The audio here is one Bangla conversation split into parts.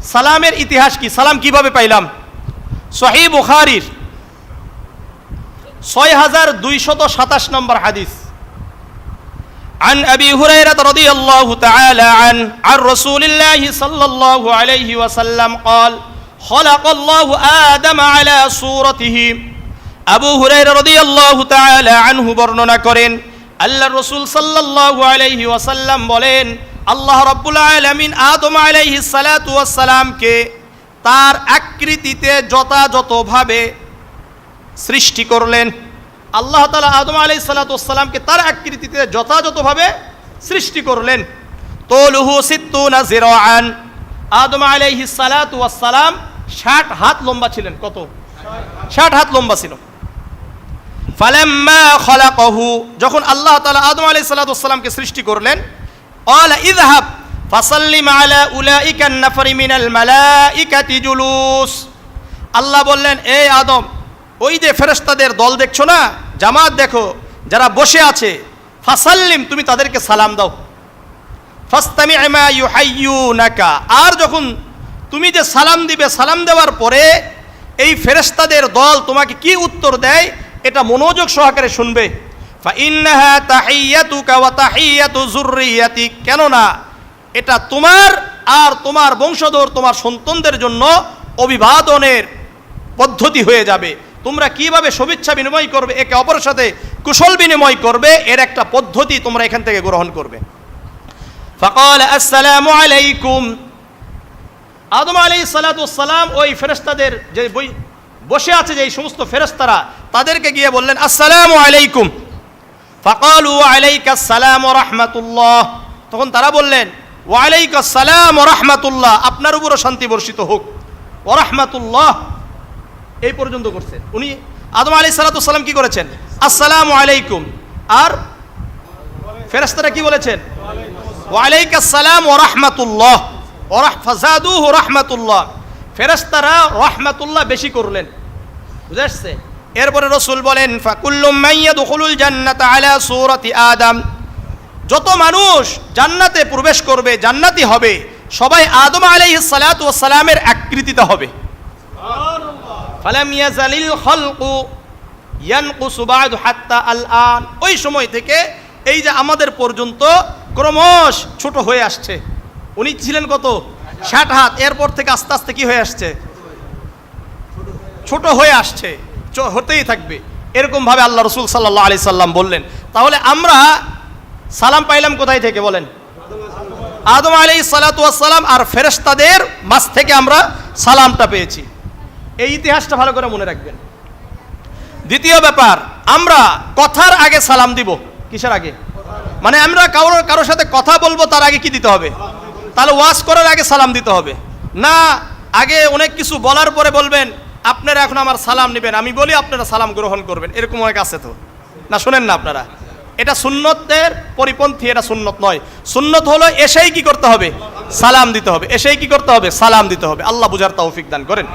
সালামের ইতিহাস কি সালাম কিভাবে পাইলাম সহি বুখারির ছয় হাজার দুইশত সাতাশ নম্বর হাদিস عن أبي هريرة رضي الله تعالى عنه عن رسول الله صلى الله عليه وسلم قال خلق الله آدم على صورته আবু হুরাইরা রাদিয়াল্লাহু তাআলা আনহু বর্ণনা করেন আল্লাহর রাসূল সাল্লাল্লাহু আলাইহি ওয়াসাল্লাম বলেন আল্লাহ রাব্বুল আলামিন আদম আলাইহিস সালাতু ওয়াস সালামকে তার আকৃতিতে যথাযথভাবে সৃষ্টি করলেন। আল্লাহ তালা আদম আলাই সালাতামকে তার আকৃতিতে যথাযথভাবে সৃষ্টি করলেন। তোলুহু সিত্তুনা জিরাআন আদম আলাইহি সালাতু ওয়াসসালাম ষাট হাত লম্বা ছিলেন। কত? ষাট হাত লম্বা ছিল। ফালাম্মা খলাকহু। যখন আল্লাহ তাআলা আদম আলাইহিস সালাতু ওয়াসসালামকে সৃষ্টি করলেন قال اذهب فسلم على اولئك النفر من الملائكه جلوس আল্লাহ বললেন এই আদম ওই যে ফেরেশতাদের দল দেখছো না জামাত দেখো যারা বসে আছে ফাসাল্লিম তুমি তাদেরকে সালাম দাও ফাস্তামি মা ইউহাইয়ুনাকা আর যখন তুমি যে সালাম দিবে সালাম দেওয়ার পরে এই ফেরেশতাদের দল তোমাকে কি উত্তর দেয় এটা মনোযোগ সহকারে শুনবে ফাইন্নাহা তাহিয়াতুকা কেননা এটা তোমার আর তোমার বংশধর, তোমার সন্তানদের জন্য অভিবাদনের পদ্ধতি হয়ে যাবে। তোমরা কীভাবে শুভেচ্ছা বিনিময় করবে, একে অপরের সাথে কুশল বিনিময় করবে, এর একটা পদ্ধতি তোমরা এখান থেকে গ্রহণ করবে। ফকাল, আসসালামু আলাইকুম। আদম আলী সালাতাম ওই ফেরেস্তাদের যে বই বসে আছে, যে এই সমস্ত ফেরেস্তারা তাদেরকে গিয়ে বললেন, আসসালামু আলাইকুম। ফকালু আলাইকা সালাম রহমাতুল্লাহ। তখন তারা বললেন ওয়ালাইকা সালাম রহমাতুল্লাহ, আপনার উপরও শান্তি বর্ষিত হোক। ও রহমাতুল্লাহ। এই পর্যন্ত করছেন। উনি আদম আলী সালাতাম কি করেছেন? আসসালামু আলাইকুম। আর ফেরেস্তারা কি বলেছেন? ওয়ালাইকা সালাম ও রহমাতুল্লাহ। ফাজাদুহু রহমাতুল্লাহ। ফেরেস্তারা রহমাতুল্লাহ বেশি করলেন। বুঝে আসছে এরপরে রসুল বলেন, ফাকুল্লুম জান্নাত আলা সূরাতি আদম। যত মানুষ জান্নাতে প্রবেশ করবে, জান্নাতি হবে, সবাই আদম ওয়াস সালামের আকৃতিতে হবে। ওই সময় থেকে এই যে আমাদের পর্যন্ত ক্রমশ ছোট হয়ে আসছে। উনি ছিলেন কত? ষাট হাত। এরপর থেকে আস্তে আস্তে কি হয়ে আসছে? ছোট হয়ে আসছে। হতেই থাকবে। এরকম ভাবে আল্লাহ রসুল সাল্লাহ আলি সাল্লাম বললেন। তাহলে আমরা সালাম পাইলাম কোথায় থেকে বলেন? আদম আলী সালাতাম আর ফেরেশতাদের মাছ থেকে আমরা সালামটা পেয়েছি। এই ইতিহাসটা ভালো করে মনে রাখবেন। দ্বিতীয় ব্যাপার, আমরা কথার আগে সালাম দিব। কিসের আগে? মানে আমরা কারও, কারোর সাথে কথা বলব, তার আগে কি দিতে হবে? তাহলে ওয়াশ করার আগে সালাম দিতে হবে। না, আগে অনেক কিছু বলার পরে বলবেন আপনারা এখন আমার সালাম নেবেন আমি বলি আপনারা সালাম গ্রহণ করবেন এরকম অনেক আছে তো না শোনেন না আপনারা এটা সুন্নতের পরিপন্থী এটা সুন্নত নয় সুন্নত হলো এসেই কি করতে হবে সালাম দিতে হবে এসেই কি করতে হবে সালাম দিতে হবে আল্লাহ বুঝার তৌফিক দান করেন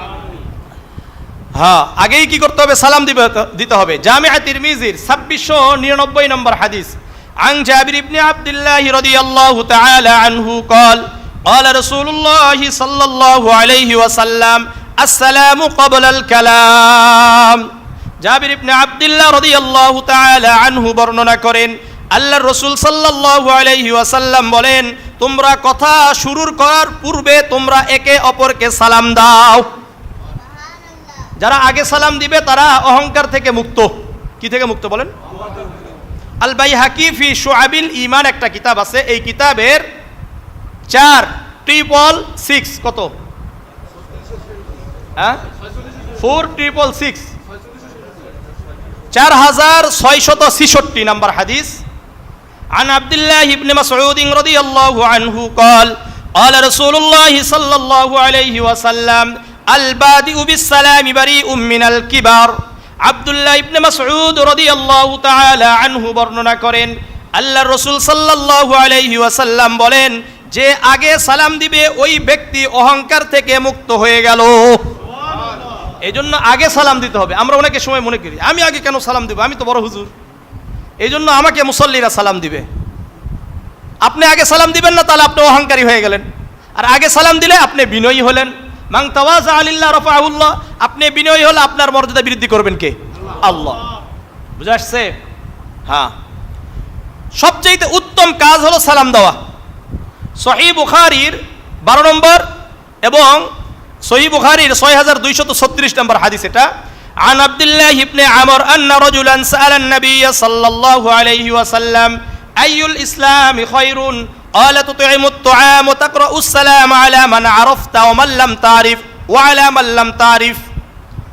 হ্যাঁ আগেই কি করতে হবে সালাম দিবে দিতে হবে জামিয়া তিরমিজির ছাব্বিশশো নিরানব্বই নম্বর হাদিস عن جابر بن عبد الله رضي الله تعالى عنه قال قال رسول الله صلى الله عليه وسلم আসসালামু কবলাল কালাম। জাবির ইবনে আব্দুল্লাহ রাদিয়াল্লাহু তাআলা আনহু বর্ণনা করেন, আল্লাহর রসুল সাল্লাল্লাহু আলাইহি ওয়াসাল্লাম বলেন, তোমরা কথা শুরুর করার পূর্বে তোমরা একে অপরকে সালাম দাও। যারা আগে সালাম দিবে, তারা অহংকার থেকে মুক্ত। কি থেকে মুক্ত বলেন? আলবাই হাকিফি সোয়াবিল ইমান একটা কিতাব আছে, এই কিতাবের চার ট্রিপল সিক্স কত? হ্যাঁ ফোর ট্রিপল সিক্স চার হাজার ছয়শত ছিষট্টি নাম্বার হাদিস عن عبد الله بن مسعود رضي الله عنه قال قال رسول الله صلى الله عليه وسلم البادئ بالسلام بريء من الكبار আব্দুল্লাহ ইবনে মাসউদ রাদিয়াল্লাহু তাআলা আনহু বর্ণনা করেন আল্লাহর রাসূল সাল্লাল্লাহু আলাইহি ওয়াসাল্লাম বলেন যে আগে সালাম দিবে ওই ব্যক্তি অহংকার থেকে মুক্ত হয়ে গেল এই জন্য আগে সালাম দিতে হবে। আমরা অনেকের সময় মনে করি, আমি আগে কেন সালাম দিব? আমি তো বড় হুজুর। এই জন্য আমাকে মুসল্লিরা সালাম দিবে। আপনি আগে সালাম দিবেন না, তাহলে আপনি অহংকারী হয়ে গেলেন। আর আগে সালাম দিলে আপনি বিনয়ী হলেন। রফাহুল্লাহ, আপনি বিনয়ী হলে আপনার মর্যাদা বৃদ্ধি করবেন কে? আল্লাহ। বুঝে আসছে? হ্যাঁ। সবচেয়ে উত্তম কাজ হলো সালাম দেওয়া। সহি বুখারির বারো নম্বর এবং সহি বুখারির ছয় হাজার দুইশত ছত্রিশ নম্বর হাদিস এটা عن عبد الله بن عمر أن رجلا سأل النبي صلى الله عليه وسلم أي الإسلام خير قال تطعم الطعام وتقرأ السلام على من عرفت ومن لم تعرف وعلى من لم تعرف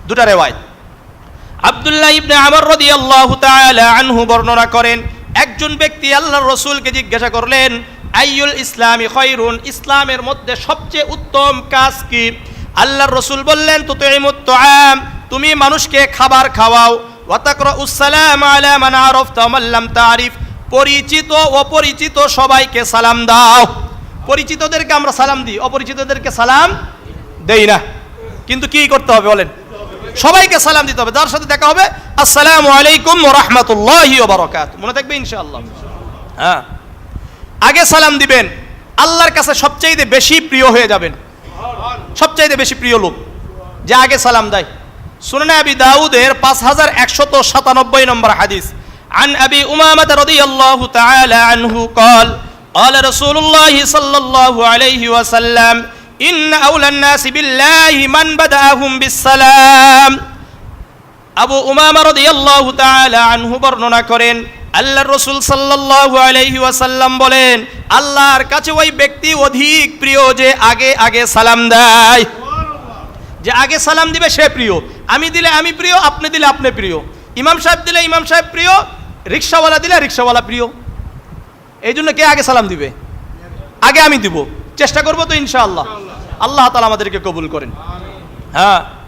দুটা রেওয়ায়ত আব্দুল্লাহ ইবনে আমর রাদিয়াল্লাহু তাআলা আনহু বর্ণনা করেন একজন ব্যক্তি আল্লাহর রসুলকে জিজ্ঞাসা করলেন আইয়ুল ইসলামী খৈরুন ইসলামের মধ্যে সবচেয়ে উত্তম কাজ কি আল্লাহর রসুল বললেন তো তুমি মানুষকে খাবার খাওয়াও। তারিফ পরিচিত অপরিচিত সবাইকে সালাম দাও। পরিচিতদেরকে আমরা সালাম দিই, অপরিচিতদেরকে সালাম দেই না। কিন্তু কি করতে হবে বলেন? সবাইকে সালাম দিতে হবে। যার সাথে দেখা হবে, আসসালামু আলাইকুম রাহমাতুল্লাহি ওয়া বারাকাতুহু। মনে থাকবে ইনশাআল্লাহ। হ্যাঁ। আগে সালাম দিবেন। আল্লাহর কাছে সবচাইতে বেশি প্রিয় হয়ে যাবেন। সবচাইতে বেশি প্রিয় লোক যে আগে সালাম দেয় সুনানে আবি দাউদের পাঁচ হাজার একশত সাতানব্বই নম্বর হাদিস عن أبي أمامة رضي الله تعالى عنه قال قال رسول الله صلى الله عليه وسلم إن أولى الناس بالله من بدأهم بالسلام আবু উমামা রাদিয়াল্লাহু তাআলা আনহু বর্ণনা করেন আল্লাহর রসুল সাল্লাল্লাহু আলাইহি ওয়াসাল্লাম বলেন, আল্লাহর কাছে ওই ব্যক্তি অধিক প্রিয় যে আগে আগে সালাম দেয়। যে আগে সালাম দিবে সে প্রিয়। আমি দিলে আমি প্রিয়, আপনি দিলে আপনি প্রিয়। ইমাম সাহেব দিলে ইমাম সাহেব প্রিয়, রিক্সাওয়ালা দিলে রিক্সাওয়ালা প্রিয়। এই জন্য কে আগে সালাম দিবে? আগে আমি দিব। চেষ্টা করব তো ইনশাআল্লাহ। আল্লাহ তালা আমাদেরকে কবুল করেন। হ্যাঁ।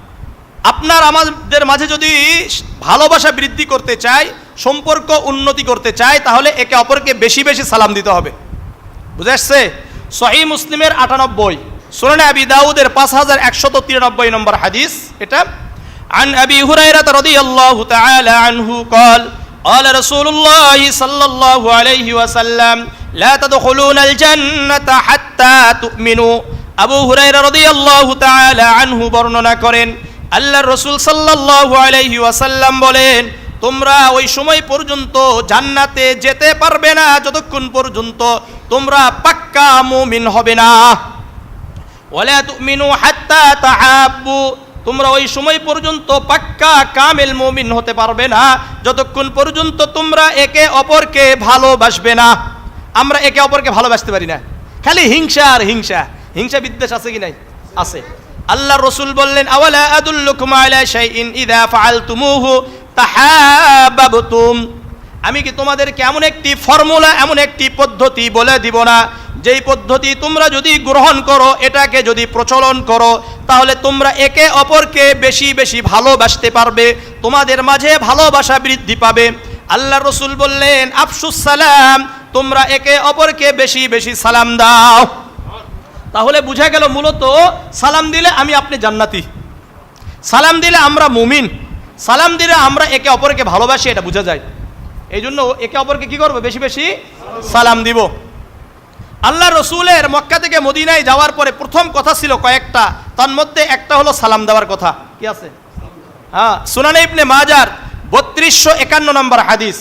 আপনার আমাদের মাঝে যদি ভালোবাসা বৃদ্ধি করতে চায় সম্পর্ক উন্নতি করতে চায় তাহলে একে অপরকে বেশি বেশি সালাম দিতে হবে বুঝে আসছে সহি মুসলিমের আটানব্বই সুনানে আবি দাউদের পাঁচ হাজার একশত তিরানব্বই নম্বর হাদিস এটা عن أبي هريرة رضي الله تعالى عنه قال قال رسول الله صلى الله عليه وسلم لا تدخلون الجنة حتى تؤمنوا আবু হুরাইরা রাদিয়াল্লাহু তাআলা আনহু বর্ণনা করেন আল্লাহর রসুল সাল্লাল্লাহু আলাইহি ওয়াসাল্লাম বলেন, তোমরা ওই সময় পর্যন্ত জান্নাতে যেতে পারবে না, যতক্ষণ পর্যন্ত তোমরা পাক্কা মুমিন হবে না। তাহাব্বু, তোমরা ওই সময় পর্যন্ত পাক্কা কামেল মুমিন হতে পারবে না, যতক্ষণ পর্যন্ত তোমরা একে অপরকে ভালোবাসবে না। আমরা একে অপরকে ভালোবাসতে পারি না। খালি হিংসা আর হিংসা। হিংসা বিদ্বেষ আছে কি নাই? আছে। আল্লাহ রসুল বললেন, আওয়ালা আদুল্লুকুম আলা শাইইন ইদা ফাআলতুমুহু তাহাব্বাবতুম? আমি কি তোমাদেরকে এমন একটি ফর্মুলা, এমন একটি পদ্ধতি বলে দিব না? যেই পদ্ধতি তোমরা যদি গ্রহণ করো, এটাকে যদি প্রচলন করো, তাহলে তোমরা একে অপরকে বেশি বেশি ভালোবাসতে পারবে, তোমাদের মাঝে ভালোবাসা বৃদ্ধি পাবে। আল্লাহ রসুল বললেন, আফসুস সালাম, তোমরা একে অপরকে বেশি বেশি সালাম দাও। তাহলে বুঝা গেল মূলত সালাম দিলে আমি আপনি জান্নাতি। সালাম দিলে আমরা মুমিন। সালাম দিলে আমরা একে অপরকে ভালোবাসি, এটা বোঝা যায়। এই জন্য একে অপরকে কি করব? বেশি বেশি সালাম দিব। আল্লাহ রসুলের মক্কা থেকে মদিনায় যাওয়ার পরে প্রথম কথা ছিল কয়েকটা। তার মধ্যে একটা হলো সালাম দেওয়ার কথা। কি আছে? হ্যাঁ সুনানে ইবনে মাজার বত্রিশশো একান্ন নম্বর হাদিস।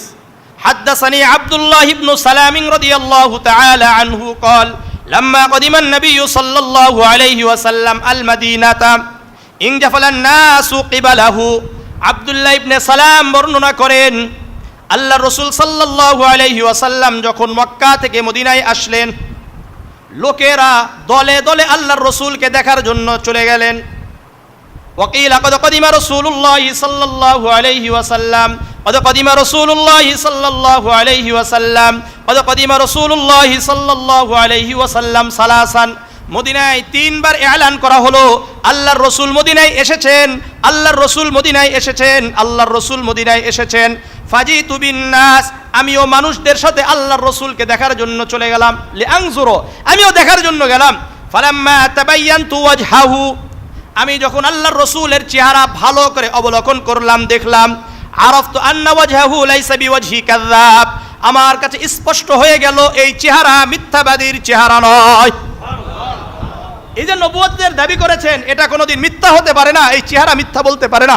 হাদ্দাসানি আবদুল্লাহ ইবনু সালামিং রদিয়াল্লাহু তাআলা আনহু কল لما قدم النبي صلى الله عليه وسلم المدينة انجفل الناس قبله عبد الله بن سلام বর্ণনা করেন আল্লাহ রসুল সাল্লাল্লাহু আলাইহি ওয়াসাল্লাম যখন মক্কা থেকে মদিনায় আসলেন লোকেরা দলে দলে আল্লাহর রসুলকে দেখার জন্য চলে গেলেন وقيل قد قدم رسول الله صلى الله عليه وسلم قد قدم رسول الله صلى الله عليه وسلم কদ কদিমা রসুল্লাহ সাল্লাহ আলহি ওয়াসাল্লাম সালাসান মদিনায় তিনবার এলান করা হলো। আল্লাহর রসুল মদিনায় এসেছেন। আল্লাহর রসুল মদিনায় এসেছেন। আল্লাহর রসুল মদিনায় এসেছেন। ফাজি তুবিন নাস আমিও মানুষদের সাথে আল্লাহর রসুলকে দেখার জন্য চলে গেলাম। লিয়াংজুরো আমিও দেখার জন্য গেলাম। ফালাম্মা তাবাইয়ান তুয়াজ হাহু আমি যখন আল্লাহর রসুলের চেহারা ভালো করে অবলোকন করলাম, দেখলাম আরফ তো আন্না ওয়াজহাহু লাইসা বিওয়াজহি কাযযাব। আমার কাছে স্পষ্ট হয়ে গেল, এই চেহারা মিথ্যাবাদীর চেহারা নয়। এই যে নবুয়তের দাবি করেছেন, এটা কোনোদিন মিথ্যা হতে পারে না, এই চেহারা মিথ্যা বলতে পারে না।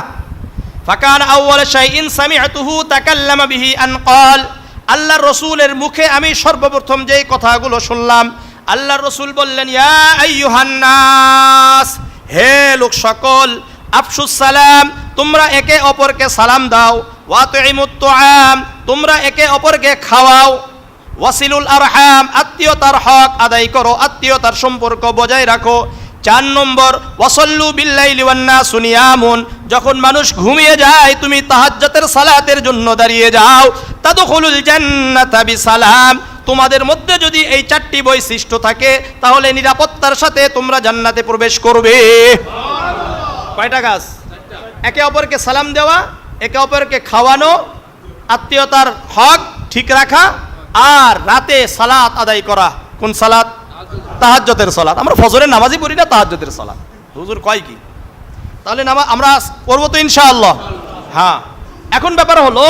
ফাকান আউয়াল শাইইন সামিআতুহু তাকাল্লামা বিহি আন ক্বাল, আল্লাহর রসুলের মুখে আমি সর্বপ্রথম যেই কথাগুলো শুনলাম, আল্লাহর রসুল বললেন, ইয়া আইয়ুহান নাস, হে লোক সকল, আফসুস সালাম, তোমরা একে অপরকে সালাম দাও ওয়াতুইমুত তুআম তোমরা একে অপরকে খাওয়াও। ওয়াসিলুল আরহাম, আত্মীয়তার হক আদায় করো, আত্মীয়তার সম্পর্ক বজায় রাখো। চার নম্বর, ওয়াসল্লু বিল্লাইলি ওয়ান্না সুনিয়ামুন যখন মানুষ ঘুমিয়ে যায়, তুমি তাহাজ্জাতের সালাতের জন্য দাঁড়িয়ে যাও। তাদখুলুল জান্নাতা বিসালাম, তোমাদের মধ্যে যদি এই চারটি বৈশিষ্ট্য থাকে, তাহলে নিরাপত্তার সাথে তোমরা জান্নাতে প্রবেশ করবে। কয়টা গাছ? একে অপরকে সালাম দেওয়া, একে অপরকে খাওয়ানো আত্মীয়তার হক ঠিক রাখা আর রাতে সালাত আদায় করা। কোন সালাত? তাহাজ্জতের সালাত। আমরা ফজরের নামাজই পড়ি না তাহাজ্জতের সালাত। হুজুর কয় কি? তাহলে নামা আমরা করব তো ইনশাআল্লাহ। হ্যাঁ। এখন ব্যাপার হলো